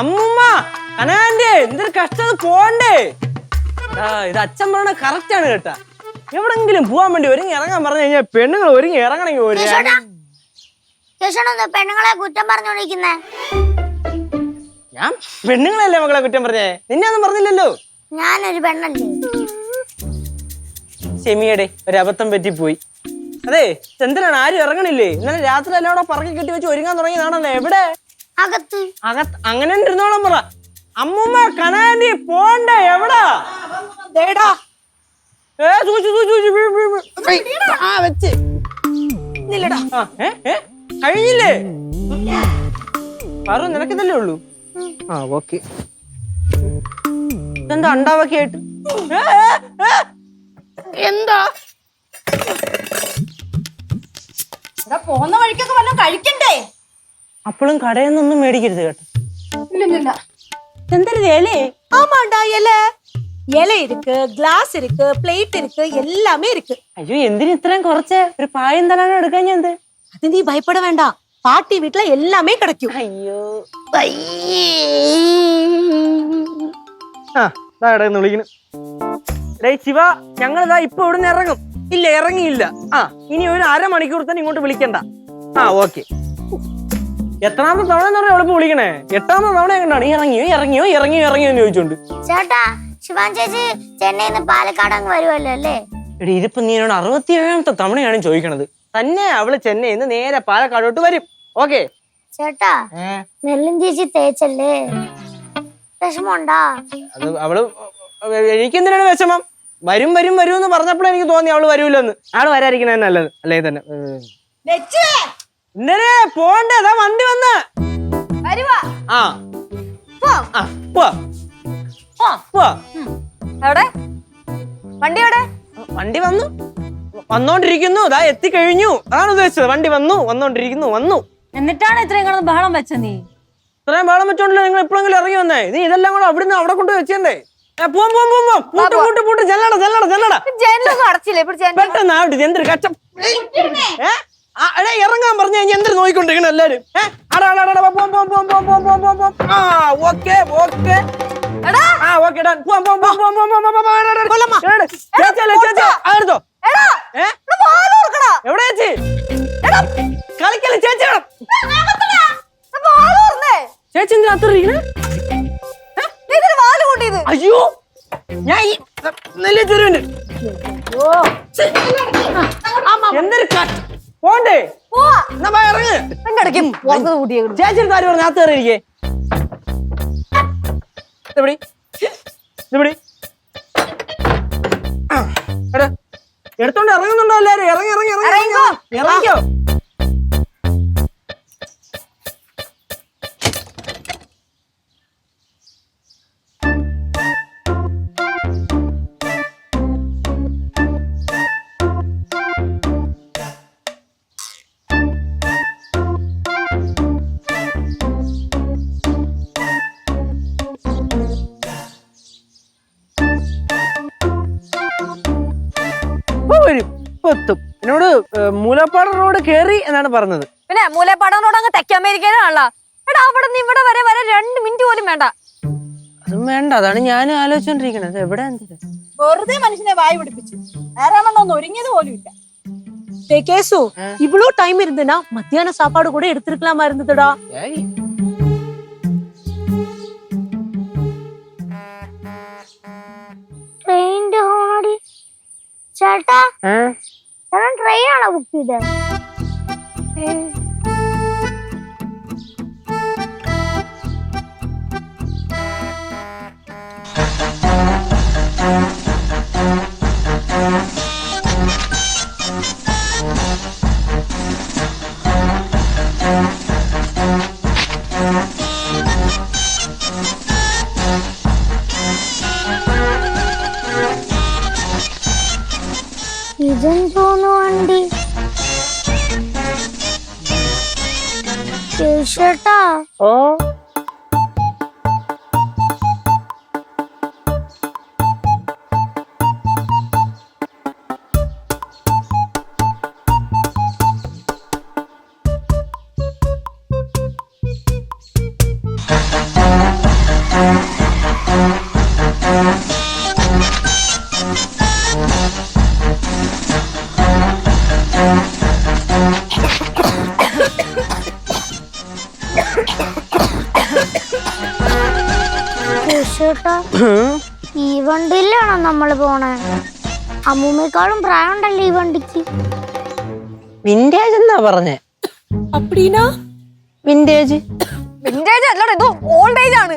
അമ്മുമ്മ അനാന്റെ എന്തൊരു കഷ്ടത് പോണ്ടേ ഇത് അച്ഛൻ പറഞ്ഞ കറക്റ്റ് ആണ് കേട്ടാ. എവിടെങ്കിലും പോവാൻ വേണ്ടി ഒരുങ്ങി ഇറങ്ങാൻ പറഞ്ഞു കഴിഞ്ഞാൽ പെണ്ണുങ്ങൾ ഒരുങ്ങി ഇറങ്ങണമെങ്കിൽ ഒരു പെണ്ണുങ്ങളെ കുറ്റം പറഞ്ഞോണ്ടിരിക്കുന്നേ ഞാൻ പെണ്ണുങ്ങളല്ലേ മകളെ കുറ്റം പറഞ്ഞേ? നിന്നെ ഒന്നും പറഞ്ഞില്ലല്ലോ. ഞാനൊരു പെണ്ണല്ലേ? ചെമിയടെ ഒരു അബദ്ധം പറ്റിപ്പോയി. അതെ ചന്ദ്രൻ ആരും ഇറങ്ങണില്ലേ? ഇന്നലെ രാത്രി എല്ലാം കൂടെ പറക്കി കെട്ടി വെച്ച് ഒരുങ്ങാൻ തുടങ്ങിയതാണല്ലോ എവിടെ? അകത്ത്. അകത്ത് അങ്ങനെ ഇരുന്നോളം പറ. പോണ്ട കനാൻഡി പോണ്ട എവിടാ? ദേടാ ഏ സൂചി സൂചി സൂചി വീ, വീ, വീ. ആ വെച്ച്. നില്ലടാ ആ ഏ ഏ കഴിഞ്ഞില്ലേ? പറ നിനക്കിതല്ലേ ഉള്ളൂ? ആ ഓക്കെ. ഇതെന്താ അണ്ടാവൊക്കെ ആയിട്ട്? ഏ, ഏ, ഏ. എന്താ? പോന്ന വഴിക്കൊക്കെ വല്ലതും കഴിക്കണ്ടേ? അപ്പോഴും കടയിൽ നിന്നൊന്നും മേടിക്കരുത് കേട്ടോ இல்ல എന്തരുത് ഏലേ ஆமாண்டா இலை இலை இருக்கு கிளாஸ் இருக்கு பிளேட் இருக்கு எல்லாமே இருக்கு അയ്യോ എന്തിന് ഇത്രയും കുറച്ച് ഒരു പായം തലാണോ എടുക്കാൻ ഞാൻ എന്ത് அது நீ பயப்பட வேண்டாம் பாட்டி வீட்ல எல்லாமே கிடைக்கும் അയ്യോ ആ ദാ ഇടന്ന് വിളിക്കുന്നു ഡേയ് ശിവ ഞങ്ങൾ ഇതാ ഇപ്പൊ ഇവിടുന്ന് ഇറങ്ങും ഇല്ല ഇറങ്ങിയില്ല ആ ഇനി ഒരു അരമണിക്കൂർ തന്നെ ഇങ്ങോട്ട് വിളിക്കണ്ട ആ ഓക്കെ എത്രാമത്തെ തവണ എന്ന് പറഞ്ഞാൽ എളുപ്പം വിളിക്കണേ? എട്ടാമത്തെ തവണ എങ്ങനെയാണ് ഇറങ്ങിയോ ഇറങ്ങിയോ ഇറങ്ങിയോ ഇറങ്ങിയോ എന്ന് ചോദിച്ചോണ്ട്. ചേട്ടാ ശിവാൻ ചേച്ചി ചെന്നൈ നിന്ന് പാലക്കാട് അങ്ങ് വരുമല്ലോ അല്ലേ? എടി ഇതിപ്പോ നീ എന്നോട് അറുപത്തി ഏഴാമത്തെ തവണയാണ് ചോദിക്കണത്. തന്നെ അവൾ ചെന്നൈയിൽ നിന്ന് നേരെ പാലക്കാടോട്ട് വരും. ഓക്കെ? ചേട്ടാ നെല്ലും ചേച്ചി തേച്ചല്ലേ? വിഷമമുണ്ടാ? അത് അവൾ എനിക്കെന്തിനാണ് വിഷമം? വരും വരും വരും എന്ന് പറഞ്ഞപ്പോഴാണ് എനിക്ക് തോന്നി അവൾ വരൂലെന്ന് ആൾ വരാതിരിക്കണേ നല്ലത്. അല്ലേ തന്നെ? ഇന്നലെ പോണ്ടേ അതാ വണ്ടി വന്ന്. വരുവാ. ആ. ആ പോവാ പോ. എവിടെ വണ്ടി എവിടെ? വണ്ടി വന്നു. വന്നോണ്ടിരിക്കുന്നു. ഇതാ എത്തിക്കഴിഞ്ഞു. അതാണ് ഉദ്ദേശിച്ചത്. വണ്ടി വന്നു വന്നോണ്ടിരിക്കുന്നു വന്നു. എന്നിട്ടാണ് ഇത്രയും കിടന്ന് ബഹളം വെച്ച നീ? ഇത്രയും ബഹളം വെച്ചോണ്ടല്ലോ നിങ്ങൾ എപ്പോഴെങ്കിലും ഇറങ്ങി വന്നേ? നീ ഇതെല്ലാം കൂടെ അവിടുന്ന് അവിടെ കൊണ്ട് വെച്ചേ പോം പോം പോം പോം പൂട്ട് പൂട്ട് പൂട്ട്. ചെല്ലട ചെല്ലട ചെല്ലട. ജനലൊന്നും അടച്ചില്ലേ? ഇപ്പൊ ജനൽ പെട്ടെന്ന് ആവട്ടെ എന്തൊരു കച്ചം ഏ? അടേ ഇറങ്ങാൻ പറഞ്ഞു കഴിഞ്ഞാൽ എന്തൊരു നോക്കിക്കൊണ്ടിരിക്കണം എല്ലാരും എവിടെ ചേച്ചി കളിക്കല്ലേ ചേച്ചി ചേച്ചി എന്തിനാ അത്ര അയ്യോ ഞാൻ എന്തൊരു പോണ്ടേ? വാ, ഇറങ്ങ്. ചേച്ചി കാര്യം പറഞ്ഞു അകത്ത് കയറിയിരിക്കേ ഇതെവിടെ ഇതെവിടെ എടാ എടുത്തോണ്ട് ഇറങ്ങുന്നുണ്ടോ എല്ലാരും? ഇറങ്ങി ഇറങ്ങി ഇറങ്ങി ഇറങ്ങിക്കോ. ഇപ്പൊ എത്തും എന്നോട് ഏ, മൂലപ്പാട റോഡ് കേറി എന്നാണ് പറഞ്ഞത് പിന്നെ മൂലപ്പാടനോട് അങ്ങ് തെക്കേ അമേരിക്കയിലാണല്ലോ എടാ അവിടെ നിന്ന് ഇവിടെ വരെ വരെ രണ്ട് മിനിറ്റ് പോലും വേണ്ട അതും വേണ്ട അതാണ് ഞാൻ ആലോചിച്ചോണ്ടിരിക്കണത് എവിടെ എന്തിനാ വെറുതെ മനുഷ്യനെ വായി പിടിപ്പിച്ചു ആരാണെന്നൊന്നും ഒരുങ്ങിയത് പോലും ഇല്ല டேய் கேசு இவ்வளவு டைம் இருந்துனா மத்தியான சாப்பாடு கூட எடுத்திருக்கலாமா இருந்ததுடா ഏയ്. ട്രെയിനിന്റെ ഹോണടി ചേട്ടാ ഞാൻ ട്രെയിനാണോ ബുക്ക് ചെയ്തത് डजन सोनो अंडी केशटा ओ ഈ വണ്ടിയിലാണോ നമ്മൾ പോണേ? അമ്മൂമ്മേക്കാളും പ്രായമുണ്ടല്ലോ ഈ വണ്ടിക്ക്? വിന്റേജ് എന്നാ പറഞ്ഞേ. അപ്പടീനാ? വിന്റേജ് വിന്റേജ് അല്ലടാ ഇത് ഓൾഡ് ഏജ് ആണ്.